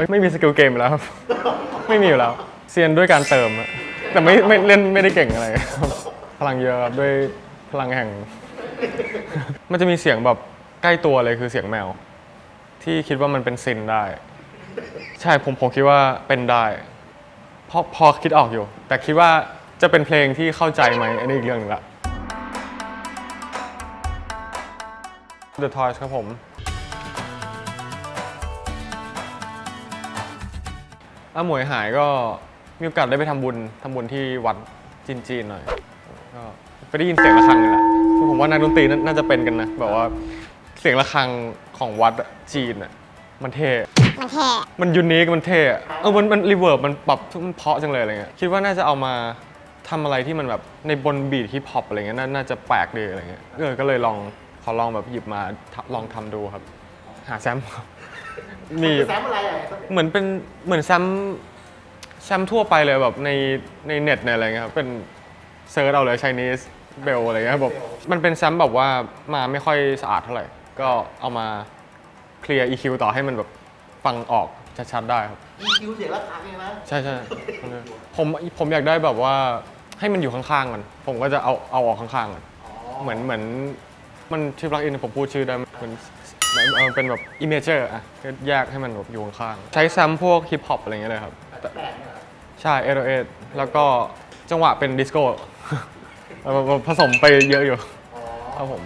ไม่ไม่มีสกิลเกมอยู่แล้วครับ ไม่มีอยู่แล้วเซียนด้วยการเติมอะแต่ไม่ไม่เล่นไม่ได้เก่งอะไรครับพลังเยอะครับด้วยพลังแห่ง มันจะมีเสียงแบบใกล้ตัวเลยคือเสียงแมว ที่คิดว่ามันเป็นซินได้ ใช่ผมผมคิดว่าเป็นได้พอพอคิดออกอยู่ แต่คิดว่าจะเป็นเพลงที่เข้าใจไหมอันนี้อีกเรื่องหนึงละ The Toys ครับผม อาหมวยหายก็มีโอกาสได้ไปทำบุญทำบุญที่วัดจีนๆหน่อยก็ไปได้ยินเสียงระฆังนี่แหละผมว่านักดนตรีน่าน่าจะเป็นกันนะแบบว่าเสียงระฆังของวัดอะจีนอะมันเท่ มันแท้มันยูนิค มันเท่อะเออ มัน มันรีเวิร์บ มันปรับมันเพราะจังเลยอะไรเงี้ย คิดว่าน่าจะเอามาทำอะไรที่มันแบบในบนบีทฮิปฮอปอะไรเงี้ย น่าน่าจะแปลกดีอะไรเงี้ย เออ ก็เลยลองขอลองแบบหยิบมาทำลองทำดูครับ หาแซมป์ครับ นี่แซมอะไรอะเหมือนเป็นเหมือนแซมป์แซมป์ทั่วไปเลยแบบในในเน็ตในอะไรเงี้ยครับเป็นเซิร์ชเอาเลย Chinese Bell อะไรเงี้ยแบบมันเป็นแซมป์แบบว่ามาไม่ค่อยสะอาดเท่าไหร่ ก็เอามาเคลียร์ EQ ต่อให้มันแบบฟังออกชัดๆได้ครับมีคิวเสียงระฆังเองนะใช่ใช่ผมผมอยากได้แบบว่าให้มันอยู่ข้างๆกัน ผมก็จะเอาเอาออกข้างๆกัน เหมือนเหมือนมันชื่อปลั๊กอินผมพูดชื่อได้ไหมเหมือน เออเป็นแบบอิมเมจเจอร์อะก็แยกให้มันแบบอยู่ข้างๆใช้แซมพวกฮิปฮอปอะไรอย่างเงี้ยเลยครับแต่แปลกเนี่ยเหรอใช่เอโรเอแล้วก็จังหวะเป็นดิสโก้เอามาผสมไปเยอะอยู่อ๋อครับผม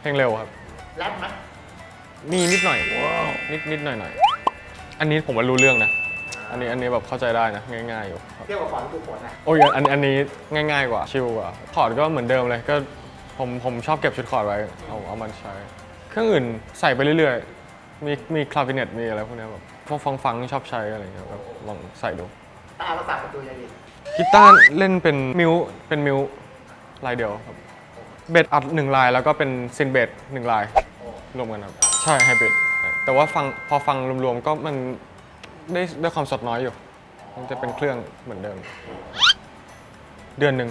เพลงเร็วครับแรปไหมมีนิดหน่อยนิดนิดหน่อยหน่อยอันนี้ผมว่ารู้เรื่องนะ อันนี้อันนี้แบบเข้าใจได้นะง่ายๆอยู่ครับเทียบกับก่อนกูฝนอะโอ้ยอันอันนี้ง่ายๆกว่าชิลกว่าคอร์ดก็เหมือนเดิมเลยก็ผมผมชอบเก็บชุดคอร์ดไว้เอาเอามันใช้ เครื่องอื่นใส่ไปเรื่อยๆ มีมีคลาวิเนตมีอะไรพวกเนี้ยแบบพวกฟังฟังๆชอบใช้อะไรอย่างเงี้ยแบบลองใส่ดูตาภาษาประตูยังอีกกีตาร์เล่นเป็นมิวเป็นมิวลายเดียวครับเบสอัดหนึ่งลายแล้วก็เป็นซินเบสหนึ่งลายรวมกันครับใช่ไฮบริดแต่ว่าฟังพอฟังรวมๆก็มันได้ได้ความสดน้อยอยู่ มันจะเป็นเครื่องเหมือนเดิม เดือนหนึ่ง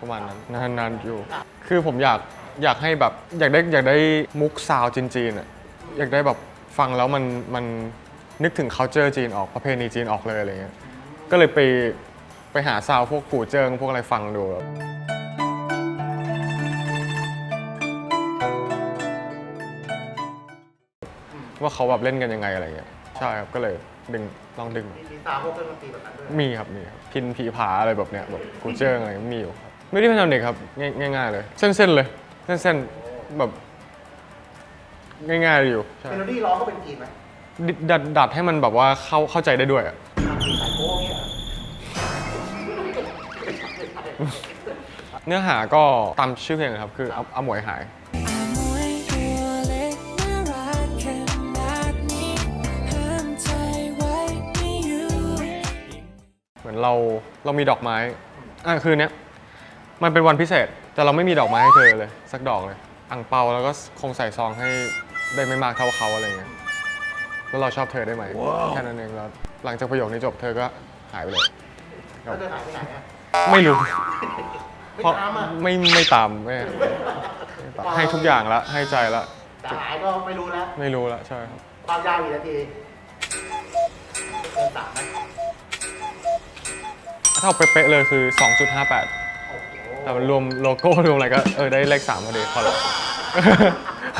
ประมาณนั้นนานๆอยู่ คือผมอยาก อยากให้แบบอยากได้อยากได้มุกซาวจีนๆอะอยากได้แบบฟังแล้วมันมันนึกถึง culture จีนออกประเพณีจีนออกเลยอะไรเงี้ยก็เลยไปไปหาซาวพวกกูเจิ้งพวกอะไรฟังดูแบบว่าเขาแบบเล่นกันยังไงอะไรเงี้ยใช่ครับก็เลยดึงลองดึงมีมีซาวพวกเครื่องดนตรีแบบนั้นด้วยมีครับมีครับพินผีผาอะไรแบบเนี้ยแบบกูเจิ้งอะไรมีอยู่ครับไม่ได้เป็นทำเด็กครับง่ายง่ายๆเลย เส้นๆเลย เส้นๆแบบง่ายๆอยู่ใช่เมโลดี้ร้องก็เป็นจีนไหมดิดัดดัดให้มันแบบว่าเข้าเข้าใจได้ด้วยอะทำจีนสายโค้งเนี่ยเหรอเนื้อหาก็ตามชื่อเพลงเลยครับ คือเอาเอาหมวยหาย มวยตัวเล็กน่ารักขนาดนี้ห้ามใจไว้ไม่อยู่ เหมือนเราเรามีดอกไม้อะคือเนี้ยมันเป็นวันพิเศษ แต่เราไม่มีดอกไม้ให้เธอเลย สักดอกเลยอ่งเปาแล้วก็คงใส่ซองให้ได้ไม่มากเท่าเขาอะไรเงี้ยแล้วเราชอบเธอได้ไหมแค่นั้นเองแล้วหลังจากประโยคนี้จบเธอก็หายไปเลยแล้วเธอหายไปไหนอะไม่รู้ไม่เพราะตามอะไม่ไม่ตามไม่ไม่ตามให้ทุกอย่างละให้ใจละแต่หายก็ไม่รู้แล้วไม่รู้ละใช่ครับความยาวกี่นาทีเกินสามไหมถ้าเอาเป๊ะๆเลยคือ 2.58โอ้โห แต่มันรวมโลโก้รวมอะไรก็เออได้เลข3พอดีพอละ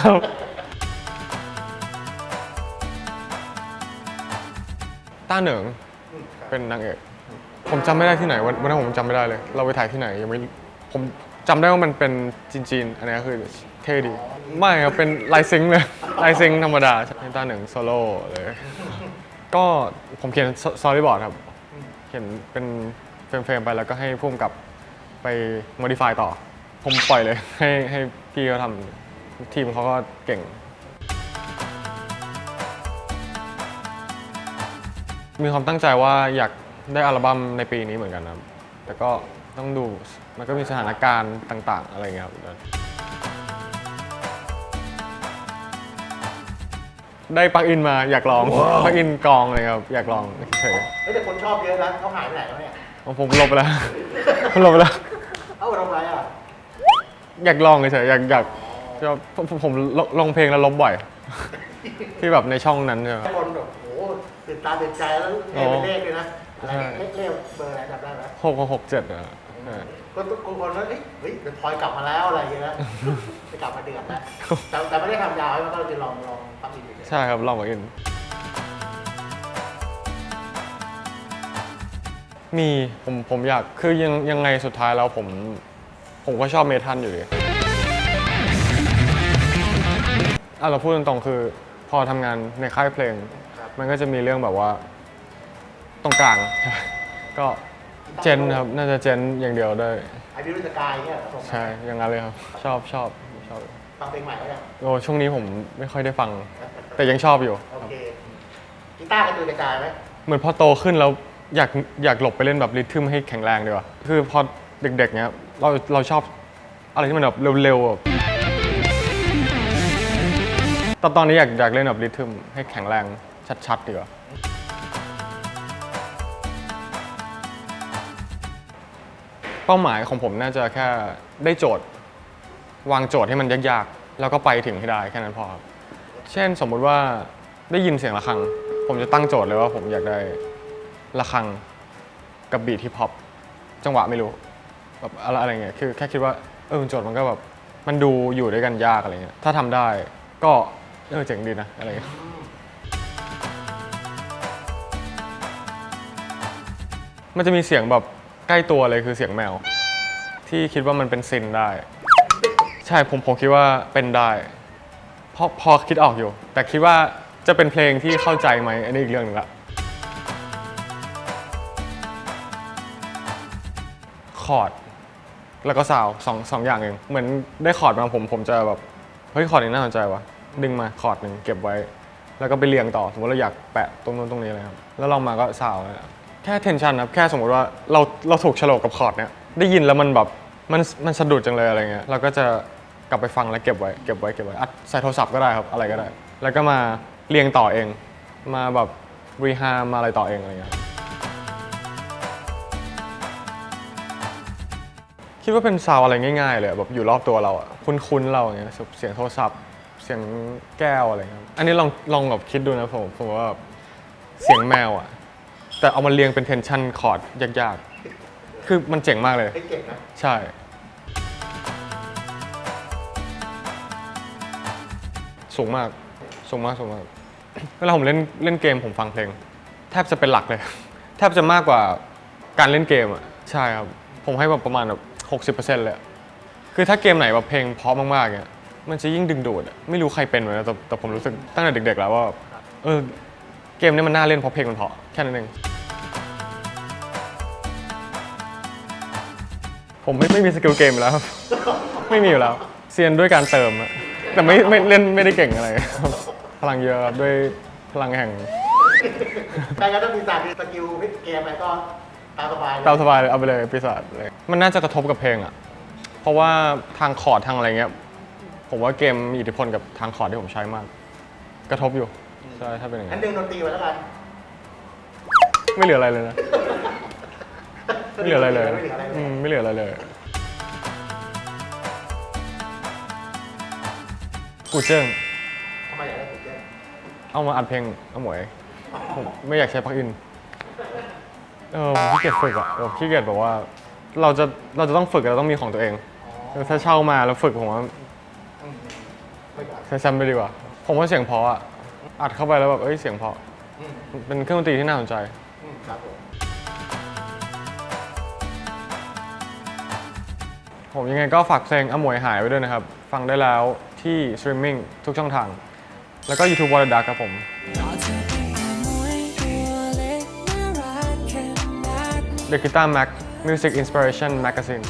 ครับต้าเหนิงเป็นนางเอกผมจำไม่ได้ที่ไหนวันวันนั้นผมจำไม่ได้เลย เราไปถ่ายที่ไหนยังไม่ผมจำได้ว่ามันเป็นจีนๆอันนี้ก็คือเท่ดี ไม่ครับเป็นลายซิงค์เลยลายซิงค์ธรรมดาเป็นต้าเหนิงโซโล่เลย ก็ผมเขียนซอรี่บอร์ดครับ เขียนเป็นเฟรมๆไปแล้วก็ให้พุ่มกับ ไป modify ต่อ ผมปล่อยเลย ให้ให้พี่เขาทำทีมเขาก็เก่ง มีความตั้งใจว่าอยากได้อัลบั้มในปีนี้เหมือนกันครับ แต่ก็ต้องดู มันก็มีสถานการณ์ต่าง ๆ อะไรเงี้ยครับ ได้ปลั๊กอินมาอยากลองปลั๊กอินกองเลยครับ อยากลองเฉยเฮ้ยแต่คนชอบเยอะนะเขาหายไปไหนแล้วเนี่ยๆผมลบไปแล้ว ผมลบไปแล้ว เอ้าทำไรอะอยากลองเฉยๆอยากอยากชอบผมผมผมลงลงเพลงแล้วลบบ่อย ที่แบบในช่องนั้นใช่ไหม คนแบบโอ้โหติดตาติดใจแล้วเลขเป็นเลขเลยนะอะไรเลขเลขเบอร์อะไรจำได้ไหมหกหกเจ็ดอะใช่ก็ทุกคนว่าเฮ้ยเฮ้ยเดี๋ยวพลอยกลับมาแล้วอะไรอย่างเงี้ยนะจะกลับมาเดือดแล้วแต่แต่ไม่ได้ทำยาวให้มันก็จะลองลองทำอีกที ใช่ครับลองมาอิน มีผมผมอยากคือยังยังไงสุดท้ายแล้วผม ผมก็ชอบเมทัลอยู่ดีอะเราพูดตรงๆคือ พอทำงานในค่ายเพลง มันก็จะมีเรื่องแบบว่า ตรงกลาง ก็เจนครับ น่าจะเจนอย่างเดียวได้ ไอวิรุสกายเนี่ยเหรอส่งมาใช่อย่างนั้นเลยครับ ชอบชอบชอบฟังเพลงใหม่แล้วยังโอ้ช่วงนี้ผมไม่ค่อยได้ฟัง แต่ยังชอบอยู่โอเคกีตาร์กระตุยกระจายไหม เหมือนพอโตขึ้นแล้ว อยากอยากหลบไปเล่นแบบริทึมให้แข็งแรงดีกว่า คือพอเด็กๆเนี้ยเราเราชอบอะไรที่มันแบบเร็วๆแตอนตอนนี้อยากอยากเล่นแบบริทึมให้แข็งแรงชัดๆดีกว่า เป้าหมายของผมน่าจะแค่ได้โจทย์ วางโจทย์ให้มันยากๆ แล้วก็ไปถึงให้ได้แค่นั้นพอครับ เช่นสมมุติว่าได้ยินเสียงระฆัง ผมจะตั้งโจทย์เลยว่าผมอยากได้ ระฆังกับบีทฮิปฮอปจังหวะไม่รู้แบบอะไรอะไรเงี้ยคือแค่คิดว่าเออโจทย์มันก็แบบมันดูอยู่ด้วยกันยากอะไรเงี้ยถ้าทำได้ก็เออเจ๋งดีนะอะไรเงี้ยมันจะมีเสียงแบบใกล้ตัวเลยคือเสียงแมว ที่คิดว่ามันเป็นซินได้ ใช่ผมผมคิดว่าเป็นได้พอพอคิดออกอยู่ แต่คิดว่าจะเป็นเพลงที่เข้าใจไหมอันนี้อีกเรื่องหนึงละ คอร์ดแล้วก็ซาวด์สองสองอย่างเองเหมือนได้คอร์ดมาผมผมจะแบบเฮ้ยคอร์ดนี้น่าสนใจวะดึงมาคอร์ดหนึ่งเก็บไว้ แล้วก็ไปเรียงต่อ สมมติเราอยากแปะตรงนู้นตรงนี้เลยครับแล้วลองมาก็ซาวด์เลยครับแค่เทนชันครับแค่สมมติว่าเราเราถูกฉลกกับคอร์ดเนี้ยได้ยินแล้วมันแบบมันมันสะดุดจังเลยอะไรเงี้ยเราก็จะกลับไปฟังแล้วเก็บไว้เก็บไว้เก็บไว้อัดใส่โทรศัพท์ก็ได้ครับอะไรก็ได้ แล้วก็มาเรียงต่อเอง มาแบบรีฮามาอะไรต่อเองอะไรเงี้ย คิดว่าเป็นซาวด์อะไรง่ายๆเลยอะแบบอยู่รอบตัวเราอะคุ้นๆเราอย่างเงี้ยเสียงโทรศัพท์ เสียงแก้วอะไรเงี้ยอันนี้ลองลองแบบคิดดูนะผมผมว่าแบบเสียงแมวอะแต่เอามาเรียงเป็นเทนชันคอร์ดยากๆ คือมันเจ๋งมากเลยเฮ้ยเก่งนะใช่สูงมากสูงมากสูงมากเวลาผมเล่นเล่นเกมผมฟังเพลง แทบจะเป็นหลักเลย แทบจะมากกว่าการเล่นเกมอะใช่ครับผมให้แบบประมาณแบบ หกสิบเปอร์เซ็นต์เลยอะคือถ้าเกมไหนแบบเพลงเพราะมากๆเนี่ยมันจะยิ่งดึงดูดอะไม่รู้ใครเป็นเหมือนกันแต่แต่ผมรู้สึกตั้งแต่เด็ก ๆ แล้วว่าเออเกมนี้มันน่าเล่นเพราะเพลงมันเพราะแค่นั้นเองผมไม่ไม่มีสกิลเกมอยู่แล้วไม่มีอยู่แล้วเซียนด้วยการเติมอะแต่ไม่ไม่เล่นไม่ได้เก่งอะไรพลังเยอะครับด้วยพลังแห่งใครก็ต้องมีสามีสกิลเกมอะไรก็ ตามสบายเลยตามสบายเลยเอาไปเลยปีศาจเลยมันน่าจะกระทบกับเพลงอะเพราะว่าทางคอร์ดทางอะไรเงี้ย ผมว่าเกมมีอิทธิพลกับทางคอร์ดที่ผมใช้มาก กระทบอยู่ใช่ถ้าเป็นอย่างงั้นั้นนดึงดนตรีไว้แล้วกันไม่เหลืออะไรเลยนะ ไม่เหลืออะไรเลยไม่เหลืออะไรเลอืยมไม่เหลืออะไรเลย กูเจิ้งทำไมอยากได้ถูกแจ้งเอามาอัดเพลงเอาหมวยผมไม่อยากใช้ปลั๊กอิน เออผมขี้เกียจฝึกอะแบบขี้เกียจแบบว่า เราจะเราจะต้องฝึกเราต้องมีของตัวเอง ถ้าเช่ามาแล้วฝึกผมว่าใช้ซ้ำไปดีกว่า ผมว่าเสียงเพราะอะอัดเข้าไปแล้วแบบเอ้ยเสียงเพราะอืมเป็นเครื่องดนตรีที่น่าสนใจผมยังไงก็ฝากเพลงอมวยหายไว้ด้วยนะครับ ฟังได้แล้วที่สตรีมมิ่งทุกช่องทาง แล้วก็ YouTube w a r d a ครับผม The Guitar Mac Music Inspiration Magazine